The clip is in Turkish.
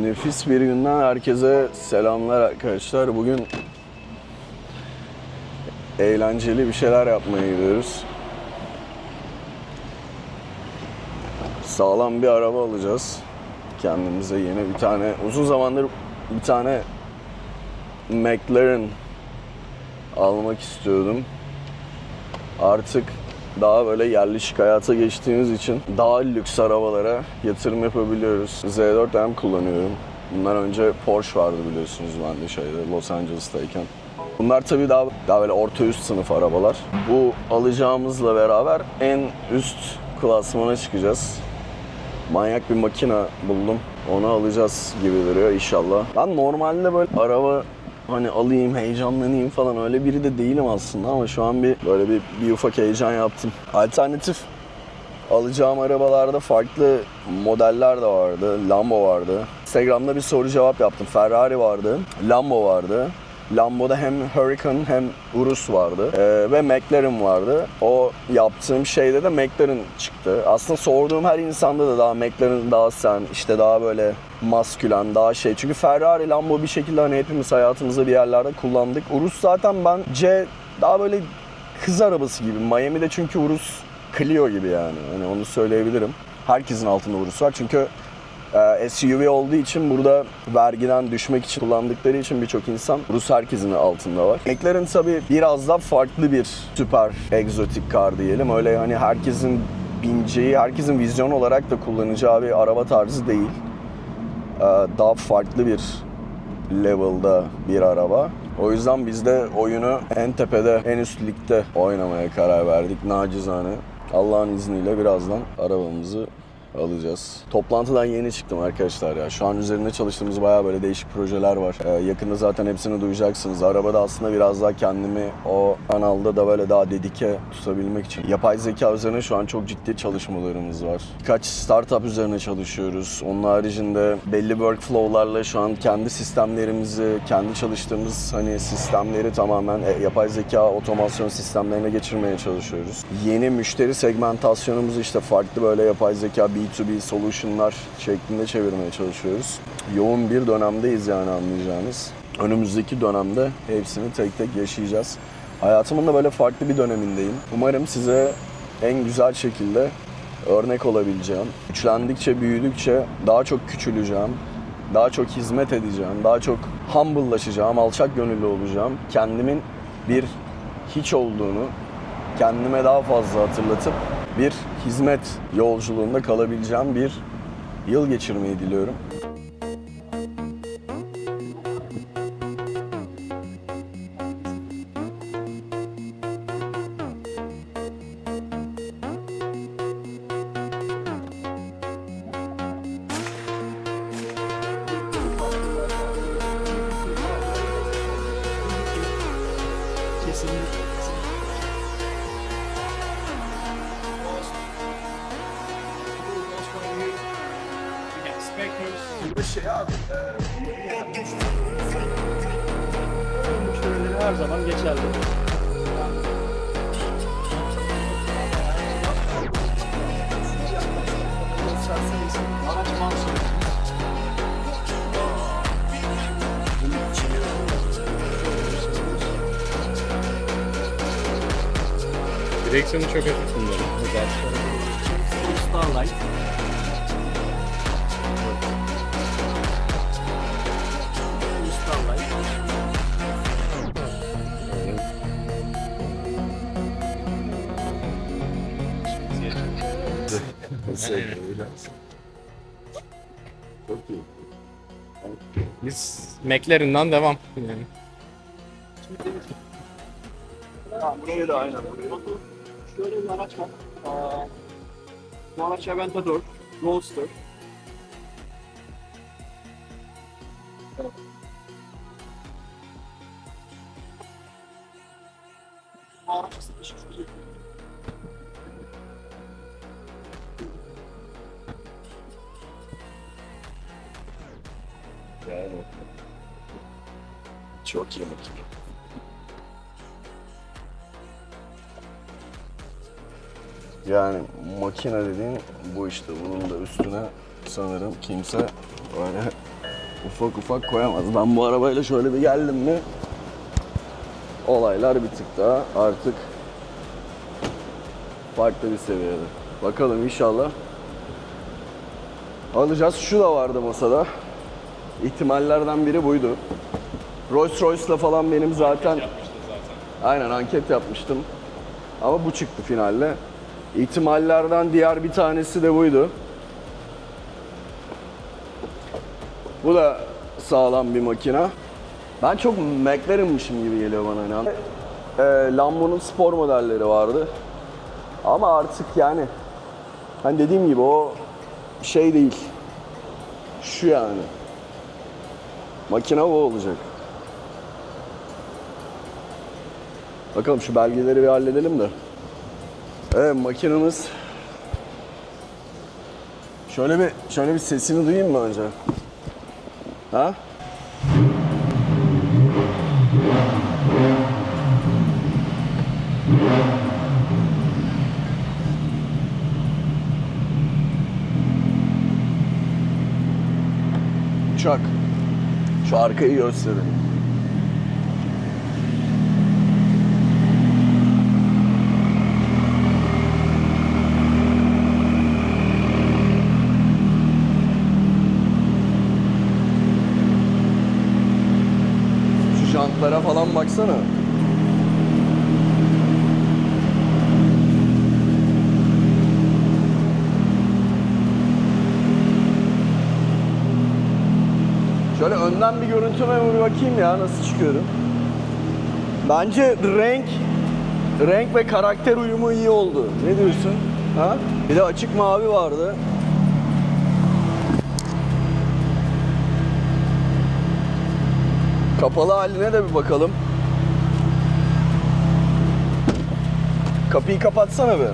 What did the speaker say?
Nefis bir günden herkese selamlar arkadaşlar. Bugün eğlenceli bir şeyler yapmaya gidiyoruz. Sağlam bir araba alacağız. Kendimize yeni bir tane, uzun zamandır bir tane McLaren almak istiyordum. Artık daha böyle yerleşik hayata geçtiğimiz için daha lüks arabalara yatırım yapabiliyoruz. Z4M kullanıyorum. Bundan önce Porsche vardı biliyorsunuz ben de şeyde Los Angeles'tayken. Bunlar tabii daha, daha böyle orta üst sınıf arabalar. Bu alacağımızla beraber en üst klasmana çıkacağız. Manyak bir makine buldum. Onu alacağız gibi duruyor inşallah. Ben normalde böyle araba hani alayım, heyecanlanayım falan öyle biri de değilim aslında ama şu an bir böyle bir, bir ufak heyecan yaptım. Alternatif alacağım arabalarda farklı modeller de vardı. Lambo vardı. Instagram'da bir soru cevap yaptım. Ferrari vardı, Lambo vardı. Lambo'da hem Huracan hem Urus vardı Ee, ve McLaren vardı. O yaptığım şeyde de McLaren çıktı. Aslında sorduğum her insanda da daha McLaren daha sen, işte daha böyle maskülen, daha şey. Çünkü Ferrari, Lambo bir şekilde hani hepimiz hayatımızda bir yerlerde kullandık. Urus zaten bence daha böyle kız arabası gibi. Miami'de çünkü Urus Clio gibi yani. Hani onu söyleyebilirim. Herkesin altında Urus var çünkü e, SUV olduğu için burada vergiden düşmek için kullandıkları için birçok insan Rus herkesin altında var. McLaren tabii biraz daha farklı bir süper egzotik kar diyelim. Öyle hani herkesin bineceği, herkesin vizyon olarak da kullanacağı bir araba tarzı değil. E, Daha farklı bir level'da bir araba. O yüzden biz de oyunu en tepede, en üst ligde oynamaya karar verdik nacizane. Allah'ın izniyle birazdan arabamızı alacağız. Toplantıdan yeni çıktım arkadaşlar ya. Şu an üzerinde çalıştığımız bayağı böyle değişik projeler var. Ee, yakında zaten hepsini duyacaksınız. Arabada aslında biraz daha kendimi o kanalda da böyle daha dedike tutabilmek için. Yapay zeka üzerine şu an çok ciddi çalışmalarımız var. Birkaç startup üzerine çalışıyoruz. Onun haricinde belli workflow'larla şu an kendi sistemlerimizi, kendi çalıştığımız hani sistemleri tamamen e, yapay zeka otomasyon sistemlerine geçirmeye çalışıyoruz. Yeni müşteri segmentasyonumuzu işte farklı böyle yapay zeka B2B solution'lar şeklinde çevirmeye çalışıyoruz. Yoğun bir dönemdeyiz yani anlayacağınız. Önümüzdeki dönemde hepsini tek tek yaşayacağız. Hayatımın da böyle farklı bir dönemindeyim. Umarım size en güzel şekilde örnek olabileceğim. Güçlendikçe, büyüdükçe daha çok küçüleceğim. Daha çok hizmet edeceğim. Daha çok humble'laşacağım, alçak gönüllü olacağım. Kendimin bir hiç olduğunu kendime daha fazla hatırlatıp bir hizmet yolculuğunda kalabileceğim bir yıl geçirmeyi diliyorum. Müşterileri her zaman geçerli. Araç. Direksiyonu çok hafif bunların. Starlight. Çok iyi. Biz McLaren'dan devam. Yani. Buraya da aynen. Şöyle bir araç var. Aa, Bu araç Aventador. Roadster. Evet. Araç çok iyi. Makine. Yani makine dediğin bu işte. Bunun da üstüne sanırım kimse böyle ufak ufak koyamaz. Ben bu arabayla şöyle bir geldim mi olaylar bir tık daha artık farklı bir seviyede. Bakalım inşallah alacağız. Şu da vardı masada. İhtimallerden biri buydu. Rolls Royce'la falan benim zaten aynen anket yapmıştım. Ama bu çıktı finalde. İhtimallerden diğer bir tanesi de buydu. Bu da sağlam bir makina. Ben çok McLaren'mışım gibi geliyor bana hani. Ee, Lambo'nun spor modelleri vardı. Ama artık yani hani dediğim gibi o şey değil. Şu yani. Makine bu olacak. Bakalım şu belgeleri bir halledelim de. Evet makinemiz Şöyle bir şöyle bir sesini duyayım mı önce? Ha? Uçak. Şu arkayı gösterelim. Şu jantlara falan baksana. Şöyle önden bir görüntüme bir bakayım ya nasıl çıkıyorum. Bence renk renk ve karakter uyumu iyi oldu. Ne diyorsun? Ha? Bir de açık mavi vardı. Kapalı haline de bir bakalım. Kapıyı kapatsana be.